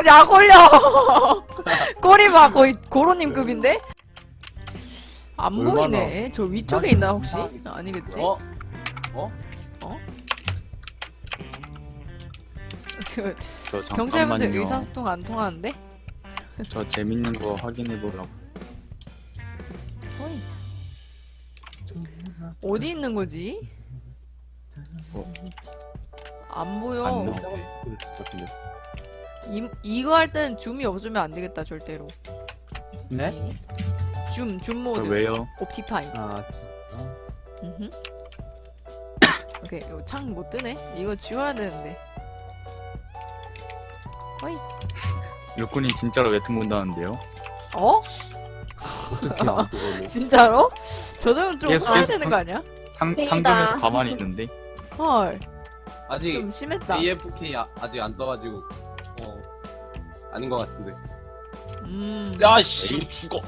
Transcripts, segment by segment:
그냥 약 올려. 꼬리 봐 거의 고로님 급인데? 안 얼마나- 보이네. 저 위쪽에 있나 혹시? 아니겠지? 어? 저 저 경찰분들 잠깐만요. 의사소통 안 통하는데? 저 재밌는 거 확인해 보라고. 어이. 어디 있는 거지? 어. 안 보여. 안 나. 같은데. 이, 이거 할땐 줌이 없으면 안 되겠다 절대로. 네? 줌, 줌저 모드. 왜요? 옵티파인. 아, 음흠. 오케이, 이거 창 못 뜨네. 이거 지워야 되는데. 일꾼이 진짜로 웹툰 본다는데요? 어? 어떻게 안. 진짜로? 저 정도 좀 계속- 해야 계속 되는 거 아니야? 상. 상점에서 가만히 있는데? 헐, 아직 좀 심했다. AFK 아, 아직 안 떠가지고 어 아닌 것 같은데. 음, 야씨 죽어.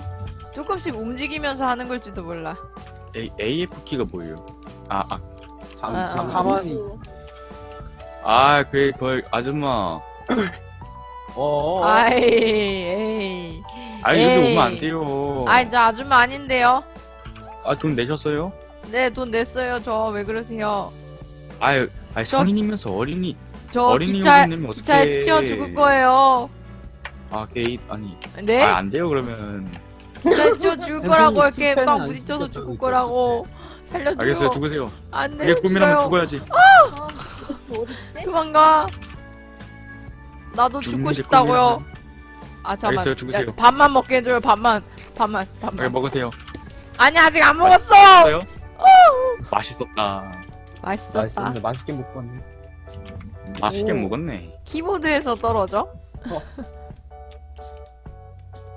조금씩 움직이면서 하는 걸지도 몰라. A, AF키가 뭐예요? 아, 아, 장 아, 장. 아. 가만히. 아, 그, 그, 아줌마. 어. 아이, 에이. 아, 여기 에이. 오면 안 돼요. 아이, 저 아줌마 아닌데요? 아, 돈 내셨어요? 네, 돈 냈어요. 저 왜 그러세요? 아유, 아니, 저- 성인이면서 어린이. 저 어린이 기차, 내면 기차에 어떡해. 치여 죽을 거예요. 아, 게이, 아니. 네? 아, 안 돼요, 그러면. 죽을 햄버거 거라고 이렇게 빵안 부딪혀서 죽을 거라고. 살려줘요. 알겠어요, 죽으세요. 안 이게 돼요, 꿈이라면. 죽어야지. 아, 어딨지? 도망가. 나도 죽고 게 싶다고요. 아 잠만. 알겠어요, 죽으세요. 야, 밥만 먹게 해줘요. 밥만. 밥만. 밥만. 먹으세요. 아니 아직 안 먹었어. 맛있어요? 맛있었다. 맛있었다. 맛있었는데 맛있게 먹고 왔네. 맛있게 오. 먹었네. 키보드에서 떨어져?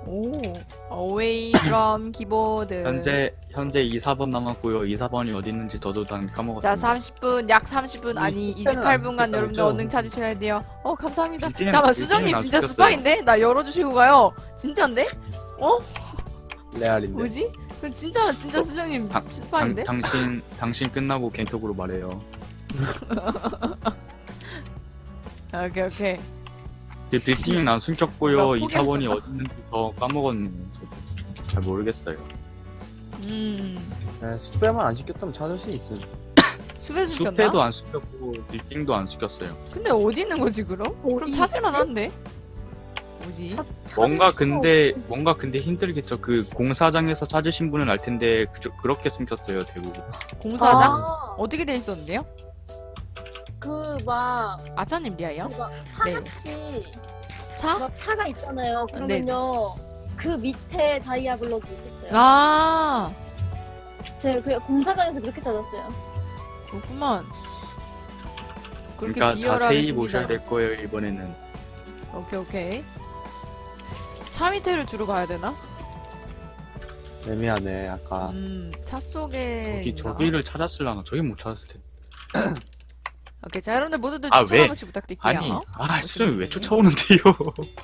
오. Away from keyboard. 현재, 현재 2, 4번 남았고요. 2, 4번이 어디 있는지 저도 다 자, 까먹었습니다. 30분, 약 30분, 아니 스팸은 안 28분간 시켰다고 여러분들? 언능 찾으셔야 돼요. 어, 감사합니다. 일진은- 잠깐만, 수정님 안 진짜. 스파인데? 나 열어주시고 가요. 진짠데? 레알인데. 뭐지? 그 진짜, 진짜 어, 수정님 당- 당, 스파인데? 당신, 당신 끝나고 개인적으로 말해요. 오케이, 오케이. 그 빌딩이 난 숨겼고요. 뭔가 2, 4번이 포기하셨나? 어디 있는지 저 까먹었네. 저도 잘 모르겠어요. 음. 네, 스팸을 안 시켰다면 찾을 수 있음. 숲에 숨겼나? 숲에도 안 숨겼고 빌딩도 안 숨겼어요. 근데 어디 있는 거지, 그럼? 그럼 어디 찾을만 한데? 뭐지? 뭔가 근데 뭔가 근데 힘들겠죠. 그 공사장에서 찾으신 분은 알 텐데 그, 그렇게 숨겼어요 대부분. 공사장? 아, 어떻게 돼 있었는데요? 그막 아짜님 리아요? 막 네. 차같이 사? 막 차가 있잖아요. 네. 그러면요 그 밑에 다이아 블록이 있었어요. 아, 제가 그 공사장에서 그렇게 찾았어요. 그렇구만. 그렇게 그러니까 비열하게 자세히 숨기다니. 보셔야 될 거예요 이번에는. 오케이 오케이 차 밑에를 주로 가야 되나? 애매하네, 아까. 음, 차 속에 저기 있나? 저기를 찾았을라나 저기 못 찾았을 텐데. 오케이 자 여러분들 모두들 아, 추천 왜? 한 번씩 부탁드릴게요 아니 아 수정이 왜 쫓아오는데요?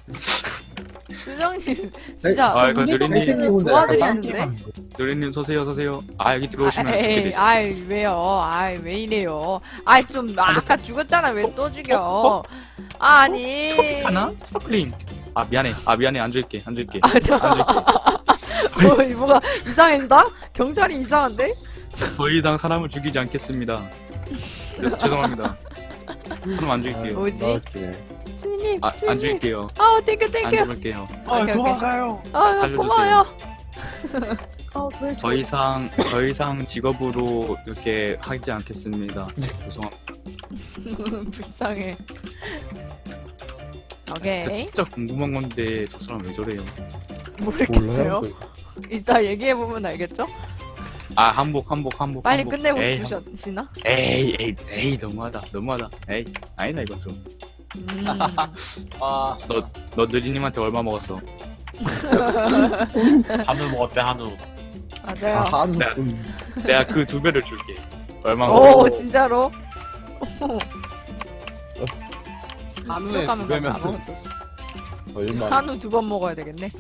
수정님 진짜 아, 이거 느린이- 그때는 도와드리는데? 노래님 서세요 서세요. 아 여기 들어오시면 에이 죽게 되죠. 아이 왜요 아이 왜 이래요 아이 좀 아까 죽었잖아 왜 또 죽여 아니 커피 하나? 스파클링. 아 미안해. 아 미안해 앉을게 앉을게. 아, 저, 앉을게. 뭐, 뭐가 이상했다? 경찰이 이상한데? 더 이상 사람을 죽이지 않겠습니다. 네, 죄송합니다. 그럼 앉을게요. 뭐지? 나올게. 주인님 아 주인님 앉을게요. 아 땡큐 땡큐 앉아볼게요. 오케이, 오케이. 도망가요. 아 살려주세요. 고마워요 어, 왜더 이상 더 이상 직업으로 이렇게 하지 않겠습니다. 죄송합니다. 불쌍해 오케이 진짜 진짜 궁금한 건데 저 사람 왜 저래요? 모르겠어요 몰라요? 이따 얘기해보면 알겠죠? 아 한복 한복 한복. 빨리 한복. 끝내고 에이, 싶으시나? 에이 에이 에이 너무하다 너무하다. 에이 아니다 이건 좀. 음, 아너 느리님한테 얼마 먹었어? 한우 먹었대 한우. 맞아요 아, 한. 내가 그 두 배를 줄게. 얼마 먹었어? 오 진짜로? 한우에 두 배면 얼마. 한우 두 번 먹어야 되겠네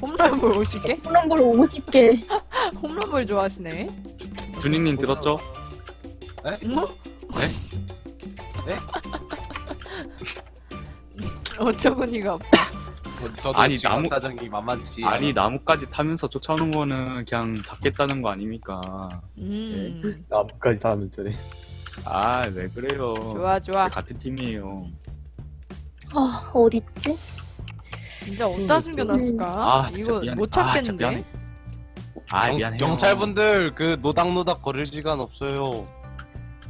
홈런 볼 50개? 그런 걸 50개. 홈런볼 좋아하시네 준이님 들었죠? 응? 어처구니가 없다. 뭐 저도 아니, 지금 나무- 사정이 만만치 아니 않아서. 나무까지 타면서 쫓아오는 거는 그냥 잡겠다는 거 아닙니까? 음, 나뭇가지 사는 전에. 아왜 그래요? 좋아 좋아. 같은 팀이에요. 아 어딨지? 진짜 어디다 숨겨놨을까? 아 진짜 이거 미안해. 못 아, 진짜. 찾겠는데? 아 경, 미안해요. 경찰분들 그 노닥노닥 거릴 시간 없어요.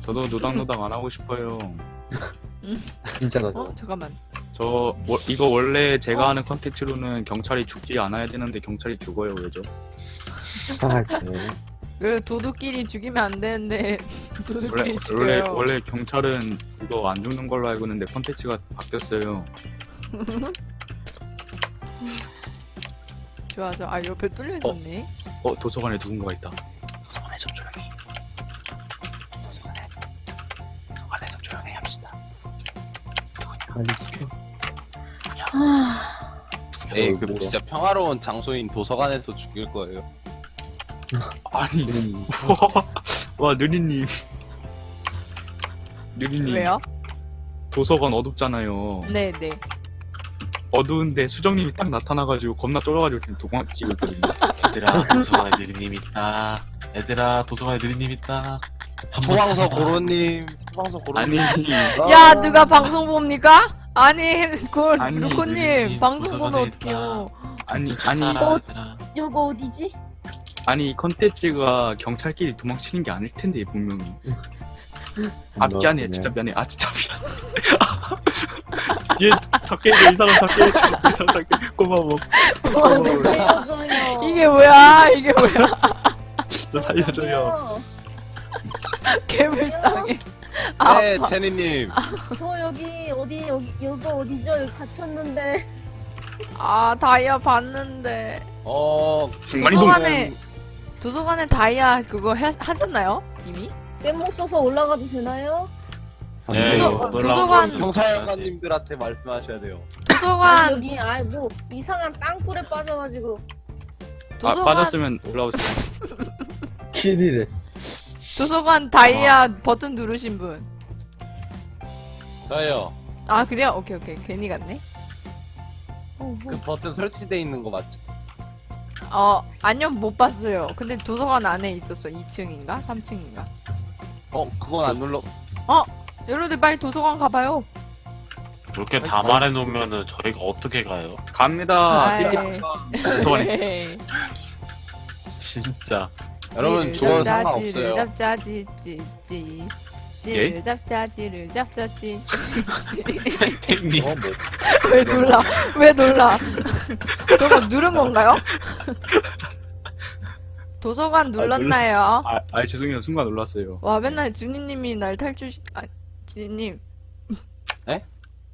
저도 노닥노닥 안 하고 싶어요. 진짜 나. 어 잠깐만. 저 워- 이거 원래 제가 어? 하는 컨텐츠로는 경찰이 죽지 않아야 되는데 경찰이 죽어요 왜죠? 이상하지. 그 도둑끼리 죽이면 안 되는데 원래 도둑끼리 원래 죽여요. 원래 경찰은 이거 안 죽는 걸로 알고 있는데 컨텐츠가 바뀌었어요. 좋아 좋아. 아 옆에 뚫려 있었네. 어 도서관에 누군가가 있다. 도서관에 좀 조용히. 도서관에 도서관에 좀 조용히 합시다. 죽여. 아 에이 그 뭐야. 진짜 평화로운 장소인 도서관에서 죽일 거예요. 아니 음, 와 느리님 느리님 왜요? 도서관 어둡잖아요. 네네. 어두운데 수정님이 딱 나타나가지고 겁나 쫄아가지고 지금 도망 찍고 있거든요. 얘들아 도서관에 느리님 있다 얘들아 도서관에 느리님 있다 한 소방서 고로님, 소방서 고로님. 아니 야 누가 방송 봅니까? 아니 그 아니, 루코님 유리님 방송 보면 도서관에 어떡해요? 아니 아니 찾아라 어? 얘들아 여기 어디지? 아니 이 컨텐츠가 경찰끼리 도망치는 게 아닐 텐데 분명히. 아너 미안해 그냥 진짜 미안해 아 진짜 미안해 얘 잡게 해줘 이 사람 잡게 해줘 이 사람 잡게 고마워 살려줘요. 이게 뭐야? 이게 뭐야? 저 살려줘요 개불쌍해. 아, 네, 제니님. 저 여기 어디 여기 여기 어디죠? 여기 갇혔는데. 아 다이아 봤는데 어, 중간이 도서관에 도서관에 다이아 그거 해, 하셨나요? 이미? 뗏목 써서 올라가도 되나요? 네, 도서- 이거 어, 놀라운 도서관- 거 경찰관님들한테 말씀하셔야 돼요. 아 도서관 여기 아뭐 이상한 땅굴에 빠져가지고 아 도서관 빠졌으면 올라오세요 킬이래. 도서관 다이아 버튼 누르신 분. 저요. 아 그래요? 오케이 오케이 괜히 갔네. 그 버튼 설치돼 있는 거 맞죠? 어 아니요 못 봤어요. 근데 도서관 안에 있었어. 2층인가 3층인가. 어, 그건 안 눌러. 여러분들 빨리 도서관 가봐요. 그렇게 다 말해놓으면은 저희가 어떻게 가요 갑니다 아이. 띠띠 도서관에 네. 진짜 여러분, 저건 상관없어요. 잡자지 찌찌 예? 지를 잡자지를 잡자지 님 어, 뭐. 왜 놀라 왜 놀라 저거 누른 건가요? 도서관 눌렀나요? 아, 아 죄송해요. 순간 놀랐어요. 와 맨날 주니님이 날 탈출시 아 주니님. 에?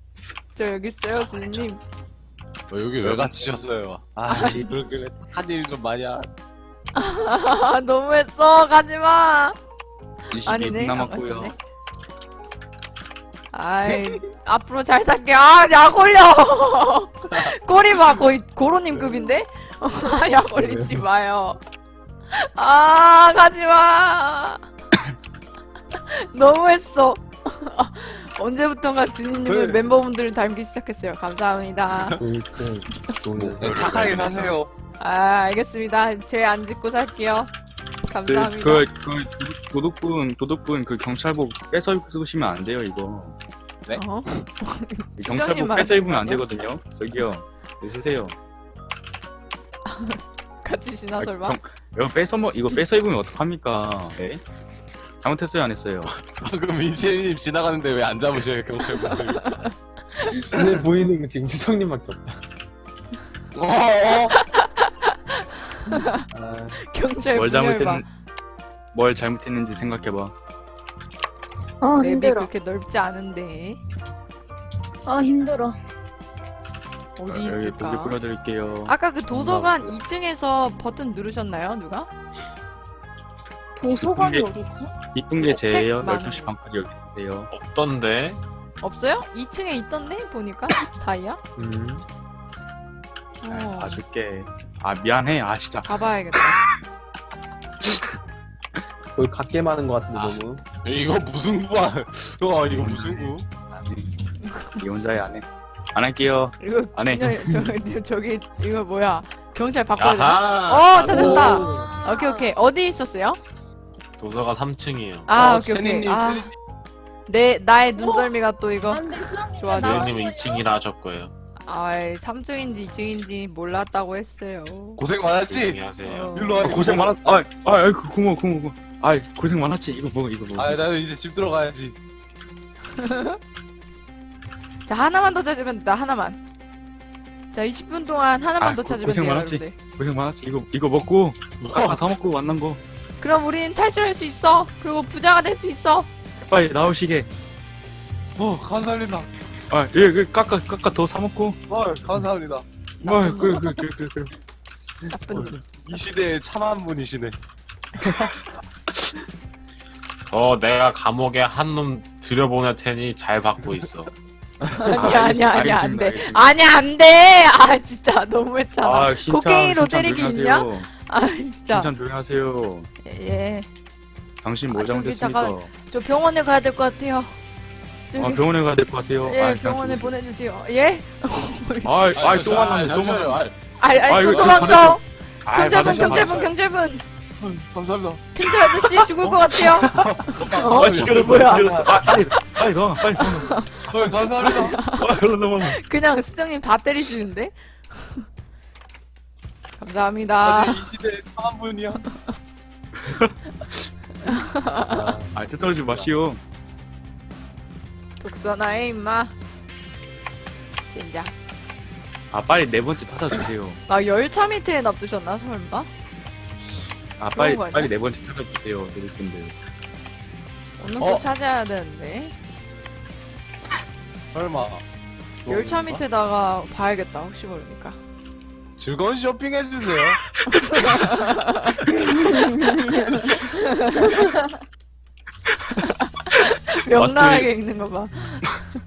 저 여기 있어요 주니님. 어, 여기 왜 갇히셨어요? 아, 그렇게 한일 좀 많이 하. 아 너무했어. 가지마. 22분 아니네 남았고요. 아이 앞으로 잘 살게. 아약 올려. 꼬리 봐 거의 고로님 급인데? 약 올리지 마요 아 가지마. 너무했어. 언제부턴가 주니님은 그- 멤버분들을 닮기 시작했어요. 감사합니다. 돈을. 네, 착하게 사세요. 아 알겠습니다. 죄 안 짓고 살게요. 감사합니다. 그, 그, 그 도둑분 도둑분 그 경찰복 뺏어 쓰시면 안 돼요 이거. 어? 그 수정님 경찰복 말하시는 뺏어 입으면 거 안 아니야? 되거든요. 저기요. 네, 쓰세요. 같이 지나 설마? 경- 이거 뺏어 먹 이거 뺏어 입으면 어떡합니까 예? 잘못했어요 안 했어요 방금 민채님 지나가는데 왜 안 잡으셔요, 경찰분들? 눈에 보이는 게 지금 수정님밖에 없다. 어, 어. 아, 경찰 뭘 잘못했는 뭘 잘못했는지 생각해봐 아 맵이 힘들어. 그렇게 넓지 않은데 아 힘들어. 어디 여기 고기 있을까? 뿌려드릴게요 아까 그 도서관 2층에서 버튼 누르셨나요? 누가? 도서관이 이게- 어디지? 이쁜 게책 제예요 많은 12시 반까지 여기 있으세요 없던데 없어요? 2층에 있던데 보니까 다이아? 음. 어, 봐줄게 아 미안해 아 진짜 가봐야겠다. 거기 각게 많은 것 같은데 아. 너무. 이거 무슨 구야? 어, 이거 무슨 구? 아니 이 혼자야 안해 안 할게요. 이거 안 해. 저, 저기 이거 뭐야? 경찰 바꿔야 되나? 아하. 어 찾았다. 아, 오케이 오케이 어디 있었어요? 도서가 3층이에요. 아 어, 오케이 오케이. 제니님, 아. 내 나의 눈썰미가 또 이거 안 돼, 수영님 좋아, 누님은 2층이라 하셨고요. 아 3층인지 2층인지 몰랐다고 했어요. 고생 많았지? 안녕하세요. 어. 일로 와. 아, 고생 많았. 아, 아, 아, 그 고마워, 고마워. 고마워. 아, 고생 많았지. 이거 먹어, 이거 먹어. 아, 나도 이제 집 들어가야지. 자 하나만 더 찾으면 된다 하나만. 자 20분 동안 하나만 아, 더 고- 찾으면 고생 돼요 많았지. 여러분들. 고생 많았지. 이거 이거 먹고 사 먹고 만난 거. 그럼 우린 탈출할 수 있어. 그리고 부자가 될 수 있어. 빨리 나오시게. 어, 감사합니다. 아, 예, 그 깎아 깎아 더사 먹고. 어, 감사합니다. 아, 그래, 그래, 그래, 그래. 나쁜 놈. 이 시대의 참한 분이시네. 어, 내가 감옥에 한 놈 들여보낼 테니 잘 받고 있어. 아니야 아니야 아니야 안 돼. 알겠습니다. 아니야 안 돼. 아 진짜 너무했잖아. 아, 신참, 신참 때리기 있냐? 하세요. 아 진짜. 신참 조용히 하세요. 예. 당신 아, 뭐 저기 잘못했습니까? 잠깐, 저 병원에 가야 될 것 같아요. 저기 아, 병원에 가야 될 것 같아요. 예 아, 병원에. 보내주세요. 예? 아, 아, 또 아, 만나네, 또. 아, 아이 아이 아, 저 이거 도망쳐. 아, 경찰분 경찰분. 경찰분 감사합니다. 경찰 아저씨 죽을 것 같아요. 어? 아, 뭐야? 지켜졌어. 아, 빨리, 빨리 넣어, 빨리 넣어. 어, 감사합니다. 아, 얼른. 그냥 수정님 다 때리시는데? 감사합니다. 이 시대의 참한 분이야. 아, 쫓아오지 마시오. 독서나에 임마. 진짜. 아, 빨리 네 번째 찾아주세요. 아 열차 밑에 놔두셨나 설마? 아, 빨리, 거 아니야? 빨리 네 번째 찾아주세요. 드릴 텐데. 오늘 어? 또 찾아야 되는데. 설마. 열차? 밑에다가 봐야겠다 혹시 모르니까. 즐거운 쇼핑 해주세요. 명랑하게 읽는 거 봐.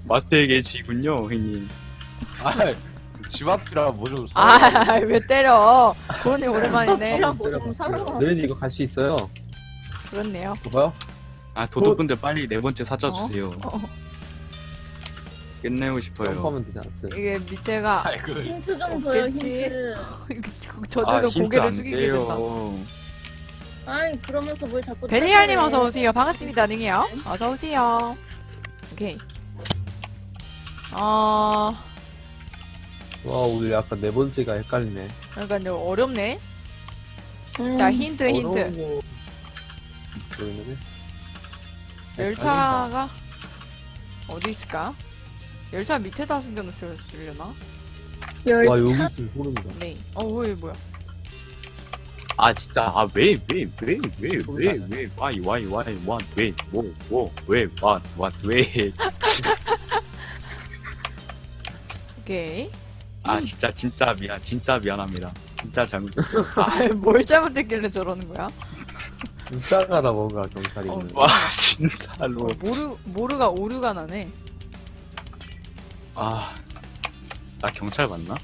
마트에 계시군요, 형님. 아, 집 앞이라 뭐 좀 사. 아 왜 때려? 그러네 오랜만이네. 이라고 좀 사러. 느린이 이거 갈 수 있어요. 그렇네요. 봐봐요. 아, 도둑분들 빨리 네 번째 찾아주세요. 어, 끝내고 싶어요. 점프하면 되지 않았어요. 이게 밑에가 아이, 그, 힌트 좀 줘요, 없겠지? 힌트. 저절로 힌트 고개를 안 숙이게 돼요. 된다. 아이, 그러면서 뭘 자꾸. 베리알님 찾아내. 어서 오세요. 반갑습니다. 능이요. 어서 오세요. 오케이. 어, 와 오늘 약간 네 번째가 헷갈리네. 약간 좀 어렵네. 음, 자 힌트 힌트. 어려운 거 모르겠네. 열차가 어디 있을까? 열차 밑에다 숨겨놓으려나? 열차. 와 여기 있으면 소름이다. 네. 어, 왜 뭐야? 아, 진짜. 아, 왜, 왜, 왜, 왜, 왜, 왜, why, why, why, what, 왜, 뭐, 뭐, 왜, what, what, 왜. 오케이. 아, 진짜, 진짜 미안, 진짜 미안합니다. 진짜 잘못했어. 아, 뭘 잘못했길래 저러는 거야? 불쌍하다 뭔가 경찰이. 어, 와, 진짜로. 어, 모르 모르가 오류가 나네. 아, 나 경찰 맞나?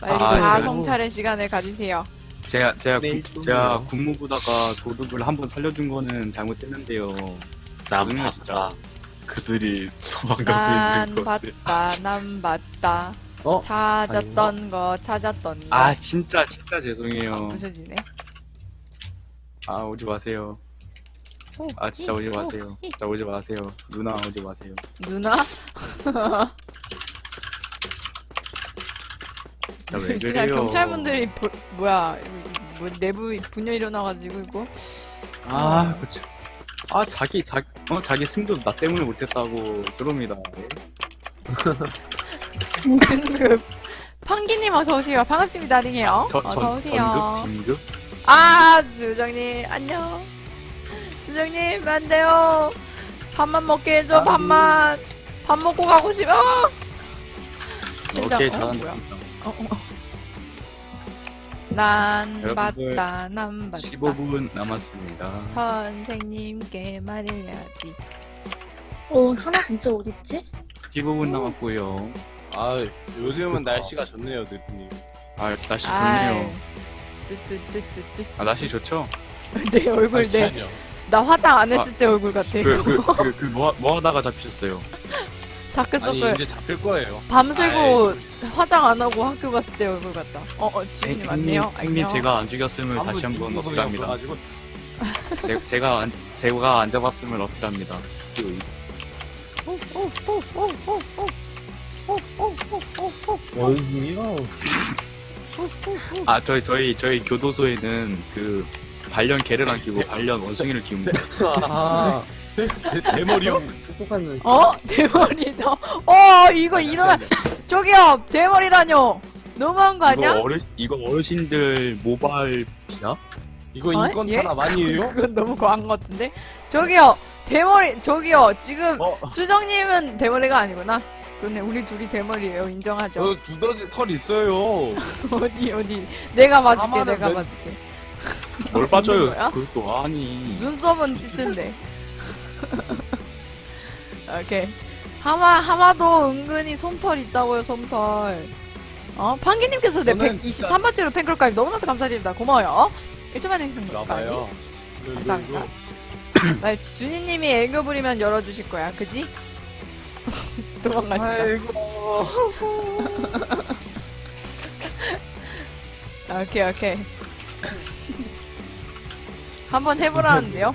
빨리 아, 자아 제가- 성찰의 시간을 가지세요. 제가, 제가, 내일 구, 쏘네요. 제가 군무부다가 도둑을 한 번 살려준 거는 잘못했는데요. 난 짜증나, 봤다. 그들이 도망가고 난 있는 것을. 봤다, 난 봤다. 어? 찾았던 거, 찾았던 거. 아, 진짜, 진짜 죄송해요. 부셔지네. 아, 오지 마세요. 오, 아, 진짜 이, 오지 오, 마세요. 이. 진짜 오지 마세요. 누나 오지 마세요. 누나? 나 왜 그냥 그래요? 경찰분들이 보, 뭐야 뭐 내부 분열 일어나가지고 이거 아, 그쵸. 아, 자기, 자기, 어, 자기 승도 나 때문에 못했다고 그럽니다. 등급. 팡기님 어서 오세요. 반갑습니다. 링이요. 저, 어서 전, 오세요. 전급, 진급? 아 수정님 안녕. 수정님 안 돼요. 밥만 먹게 해줘 아니. 밥만. 밥 먹고 가고 싶어. 진짜, 오케이, 어, 잘한다. 어, 어, 어. 난 여러분들, 봤다 난 봤다 15분 남았습니다. 선생님께 말해야지 어, 하나 진짜 어딨지? 15분 남았고요. 아, 요즘은 날씨가 좋네요, 대표님. 아, 날씨 좋네요. 뚜뚜뚜뚜뚜. 아, 날씨 좋죠? 내 얼굴 내, 잠시만요. 나 화장 안 했을 때 얼굴 같아. 그, 그, 그, 그, 뭐, 뭐 하다가 잡히셨어요? 아니 다크서클 이제 잡힐 거예요. 밤새고 화장 안 하고 학교 갔을 때 얼굴 같다. 어, 어, 주인님 왔네요. 형님 안녕. 제가 안 죽였음을 아무 다시 한번 소리. 없어가지고 제, 제가 안, 제가 안 잡았음을 원숭이요? 오, 오, 오. 아 저희 저희 저희 교도소에는 그 발련 개를 안 키우고 발련 원숭이를 키웁니다. 아, 대, 대머리요? 어? 대머리다. 어, 이거 일어나. 저기요, 대머리라뇨. 너무한 거 이거 아니야? 어르 이거 어르신들 모발이야? 이거 어? 인권 예? 탄압 아니에요? 그건 너무 과한 것 같은데. 저기요, 대머리, 저기요, 지금 어, 수정님은 대머리가 아니구나. 그러네, 우리 둘이 대머리예요. 인정하죠. 저 두더지 털 있어요. 어디, 어디. 내가 맞을게, 내가 맨- 맞을게. 뭘 빠져요? 거야? 그것도 아니. 눈썹은 짙은데. 오케이. 하마, 하마도 은근히 솜털 있다고요, 솜털. 어? 판기님께서 내 저는 진짜- 123번째로 팬클까지 너무나도 감사드립니다. 고마워요. 1초만에 팬클까지. 나봐요. 감사합니다. 나 준이님이 애교 부리면 열어주실 거야, 그지? 도망가시다. 아이고. 오케이, 오케이. 한번 해보라는데요?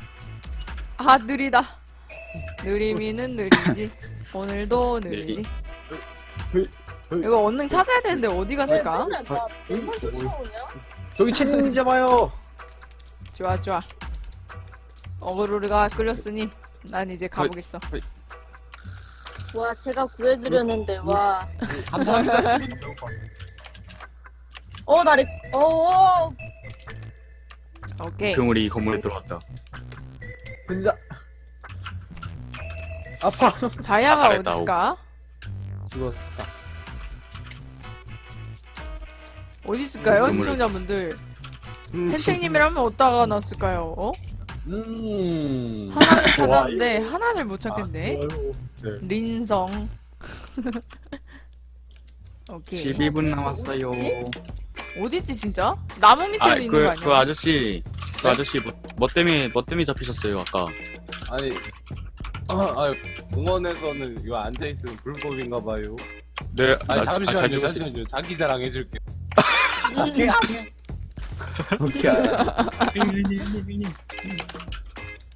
아 느리다. 느림이는 느리지. 오늘도 느리지. 이거 언능 찾아야 되는데 어디 갔을까? 맨날 나 맨날 쫓아오냐? 저기 채님 잡아요 좋아 좋아. 어그로르가 끌렸으니 난 이제 가보겠어. 와 제가 구해드렸는데 와. 감사합니다 시민. 어 나리. 어. 오케이. 그물이 이 건물에 들어왔다. 혼자 아파 다이아가 잘했다, 있을까? 죽었다 어디 있을까요, 그물을- 시청자분들? 햄탱님이라면 어디다가 놨을까요? 어? 음 하나를 찾았는데 하나를 못 찾겠네. 좋아요. 네. 린성. 오케이. 12분 남았어요. 어디 있지 진짜? 나무 밑에 아, 있는 그, 거 아니야? 그 아저씨, 그 아저씨 뭐, 뭐 때문에, 뭐 때문에 잡히셨어요, 아까? 아니. 아, 아, 공원에서는 이거 앉아 있으면 불법인가 봐요. 네, 아니 아, 잠시만요, 잘 죽었어요. 잠시만요. 자기 자랑 해줄게. 오케이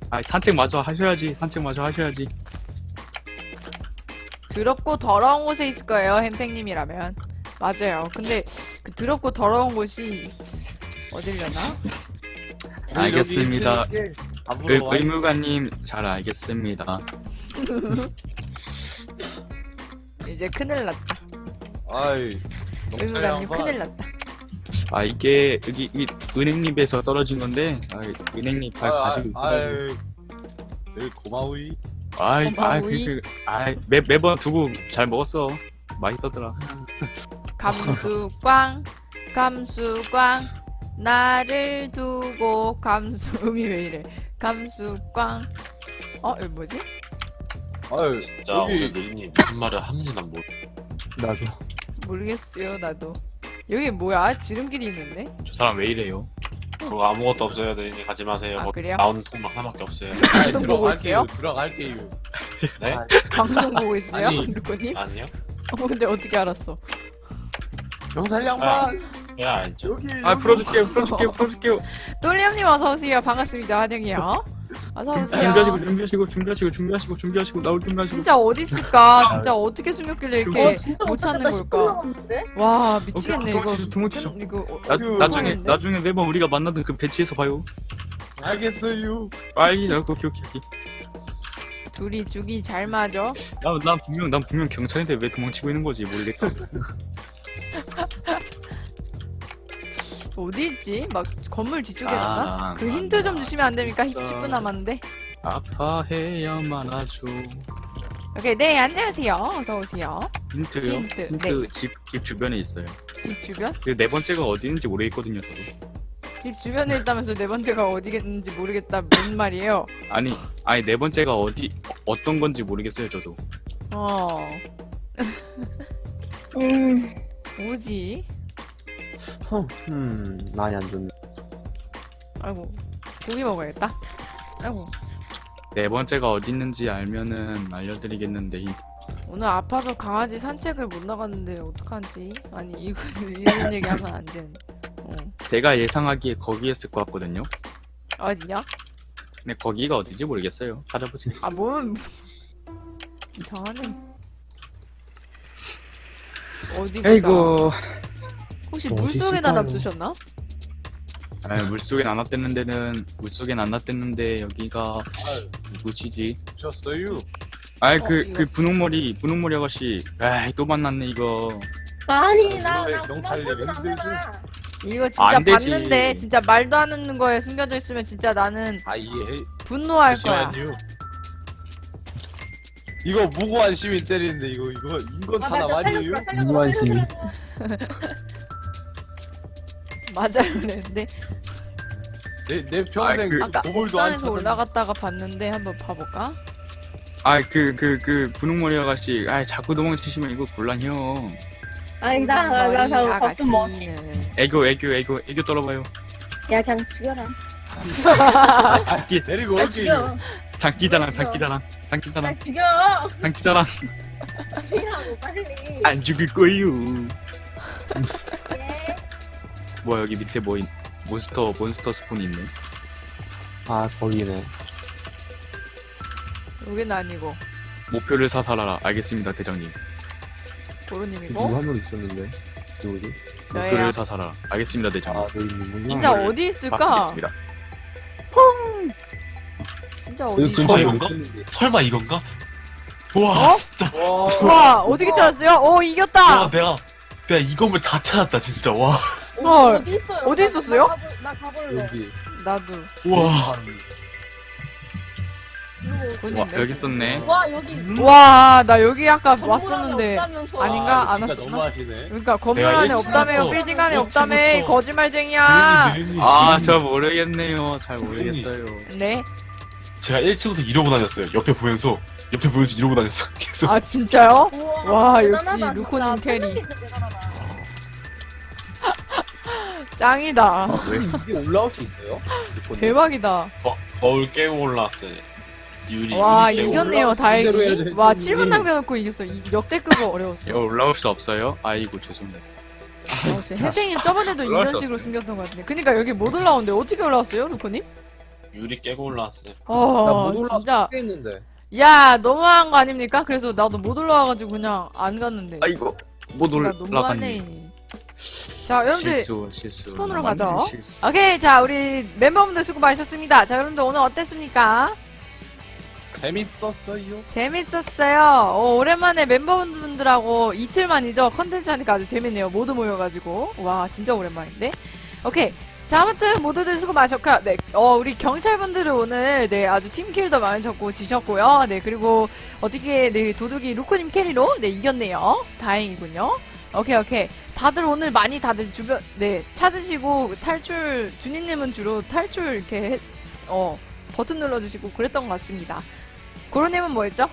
아, 산책 마저 하셔야지, 산책 마저 하셔야지. 더럽고 더러운 곳에 있을 거예요, 햄탱님이라면. 맞아요. 근데 그 더럽고 더러운 곳이 어딜려나? 알겠습니다. 의, 앞으로 와. 의무관님, 잘 알겠습니다. 이제 큰일 났다. 아이. 의무관님 큰일 났다. 아, 이게, 여기, 이 은행잎에서 떨어진 건데, 아, 은행잎 잘 가지고 있어요. 아이. 네, 고마우이. 아이, 아이, 고마워이. 그, 그, 아이, 매, 매번 두고 잘 먹었어. 맛있더더라. 감수광, 감수광, 나를 두고 감수, 음이 왜 이래? 감수광. 어, 이거 뭐지? 아유. 진짜 여기- 오늘 느리님 무슨 말을 하는지 난 모르. 나도 모르겠어요, 나도. 여기 뭐야? 지름길이 있는데? 저 사람 왜 이래요? 그거 아무것도 없어요 느리님 가지 마세요. 아, 뭐 그래요? 나오는 통만 하나밖에 없어요. 아이, 방송 보고 있어요? 들어갈게요. 들어갈게요. 네? 방송 보고 있어요? 아니. 루코님? 아니요? 어, 근데 어떻게 알았어? 경찰 양반. 예 알죠. 여기. 아, 풀어줄게요, 풀어줄게요, 풀어줄게요. 똘리엄님 어서오세요. 반갑습니다. 환영이요. 어서오세요. 준비하시고, 준비하시고, 준비하시고, 준비하시고, 준비하시고, 나올 준비하시고. 진짜 어디 있을까? 진짜 어떻게 숨겼길래 이렇게 어 진짜 못 찾는 찾겠다. 10분 걸까? 와 미치겠네 오케이, 이거. 도망치죠, 도망치죠. 끝- 이거 어, 나, 그- 나중에, 하는데? 나중에 매번 우리가 만나던 그 배치에서 봐요. 알겠어요. 아이, 나, 오케이, 오케이, 오케이. 둘이 죽이 잘 맞아. 나, 난 분명, 난 분명 경찰인데 왜 도망치고 있는 거지 모르겠다. 어디 있지? 막 건물 뒤쪽이었나? 아, 그 힌트 좀. 주시면 안 됩니까? 맞다. 10분 남았는데. 아파해야만 하죠. 오케이, 네, 안녕하세요. 어서 오세요. 힌트요? 힌트, 힌트 집, 집 주변에 있어요. 집 주변? 그네 번째가 어디 있는지 모르겠거든요, 저도. 집 주변에 있다면서 네 번째가 어디겠는지 모르겠다. 뭔 말이에요? 아니, 아니, 네 번째가 어디, 어- 어떤 건지 모르겠어요, 저도. 어, 음, 뭐지? 흠, 음, 많이 안 좋네. 아이고, 고기 먹어야겠다. 아이고, 네 번째가 어디 있는지 알면은 알려드리겠는데, 힌트. 오늘 아파서 강아지 산책을 못 나갔는데 어떡하지? 아니, 이거, 이런 얘기 하면 안 되는데. 어. 제가 예상하기에 거기에 있을 것 같거든요. 어디냐? 근데 거기가 어디지 모르겠어요. 찾아보세요. 아, 뭐, 이상하네. 어디 보자. 혹시 어디 물속에다 있을까요? 놔두셨나? 아, 안 왔댔는 데는, 물속엔 안 왔댔는데, 여기가, 누구시지? 미쳤어요. 아이, 어, 그, 이거. 그, 분홍머리, 분홍머리 아가씨. 아이, 또 만났네, 이거. 아니 나왜나 경찰 그냥 일이 보진 않잖아. 이거 진짜 안 되지. 봤는데 진짜 말도 안 하는 거에 숨겨져 있으면 진짜 나는 아 이해해. 분노할 거야. 잠시만요. 이거 무고한 시민 때리는데 이거 이거 인권 아 탄압 맞아 아니에요? 살려줘 살려줘 무고한 살려줘. 맞아요 그랬는데 내, 내 평생 아, 그- 아까 보물도 안 옥상에서 찾았는데. 올라갔다가 봤는데 한번 봐볼까? 아, 그, 그, 그, 분홍머리 아가씨. 아이, 자꾸 도망치시면 이거 곤란해요. 아니 나나 자고 밥좀 먹. 아가씨는 애교, 애교, 애교, 애교 떨어봐요. 야 그냥 죽여라. 장기, 데리고 나 올게. 죽여. 장기자랑, 장기자랑, 장기자랑, 나 죽여. 장기자랑. 죽이라고 빨리. 안 죽일 거예요. 예. 뭐야, 여기 밑에 뭐, 있- 몬스터, 몬스터 스폰 있네. 아, 거기네. 여긴 아니고 목표를 사살하라. 알겠습니다, 대장님. 누구 도로님이고 한 명 있었는데. 누구지? 목표를 사살하라. 알겠습니다, 아, 대장님. 여기 있는구나. 진짜 어디 있을까? 바꾸겠습니다. 진짜 어디 여기? 근처에 이건가? 있었는데. 설마 이건가? 와 어? 진짜 와 어떻게 찾았어요? 오 이겼다. 와 내가 내가 이 건물 다 찾았다 진짜 와 헐. 어디 있어요? 어디 나- 있었어요? 나 가볼- 나 가볼래. 여기. 나도 와 이거 와, 몇 여기 개? 있었네. 와 여기 와, 나 여기 아까 건물 안에 왔었는데. 없다면서. 아닌가? 아, 안 진짜 왔었나? 너무 하시네. 그러니까 건물 내가 안에 일찍 없다며요. 왔어. 빌딩 안에 없다며. 왔어. 거짓말쟁이야. 아. 저 모르겠네요. 잘 모르겠어요. 네. 제가 1층부터 이러고 다녔어요 옆에 보면서 옆에 보면서 이러고 다녔어 계속 아 진짜요? 우와, 와, 대단하다, 역시 진짜. 루코님 캐리. 대단하다. 짱이다. 왜? 이게 올라올 수 있어요? 대박이다. 거, 거울 깨고 올라왔어요 유리 와 유리 깨고 이겼네요. 다행히. 와 했더니. 7분 남겨놓고 이겼어. 이 역대급은 어려웠어. 이거 올라올 수 없어요? 아이고, 죄송해요. 혜택님 저번에도 이런 수 식으로 숨겼던 것 같은데. 그니까 여기 못 올라오는데 어떻게 올라왔어요, 루코님? 유리 깨고 올라왔어요 어, 나못 올라. 진짜. 했는데. 야, 너무한 거 아닙니까? 그래서 나도 못 올라와가지고 그냥 안 갔는데. 아이고, 못 올라갔네. 너무하네. 자, 여러분들. 실수, 실수. 스폰으로 완전 가죠. 실수. 오케이, 자, 우리 멤버분들 수고 많으셨습니다. 자, 여러분들 오늘 어땠습니까? 재밌었어요. 재밌었어요. 어, 오랜만에 멤버분들하고 이틀 만이죠. 컨텐츠 하니까 아주 재밌네요. 모두 모여가지고. 와, 진짜 오랜만인데. 오케이. 자, 아무튼 모두들 수고 많으셨고요. 네, 어, 우리 경찰분들은 오늘, 네, 아주 팀킬도 많으셨고, 지셨고요. 네, 그리고 어떻게, 네, 도둑이 루코님 캐리로, 네, 이겼네요. 다행이군요. 오케이, 오케이. 다들 오늘 많이 다들 주변, 네, 찾으시고, 탈출, 준이님은 주로 탈출 이렇게, 해, 어, 버튼 눌러주시고 그랬던 것 같습니다. 고로님은 뭐 했죠?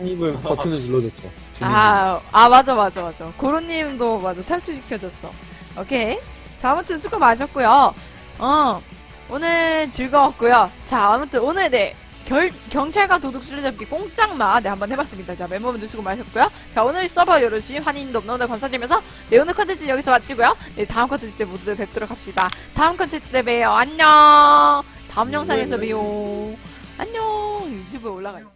입을 버튼을 눌러줬죠. 아, 아, 맞아, 맞아, 맞아. 고로님도 맞아, 탈출시켜줬어. 오케이. 자, 아무튼 수고 많으셨고요. 어, 오늘 즐거웠고요. 자, 아무튼 오늘 네. 결, 경찰과 도둑 술래잡기 꽁짝마 네 한번 해봤습니다. 자 멤버분들 수고 많으셨고요. 자 오늘 서버 열어주신 환인 너무너무 감사드리면서 네 오늘 컨텐츠 여기서 마치고요. 네 다음 컨텐츠 때 모두 뵙도록 합시다. 다음 컨텐츠 때 봬요. 안녕. 다음 영상에서 봬요. 안녕. 유튜브에 올라가 있나?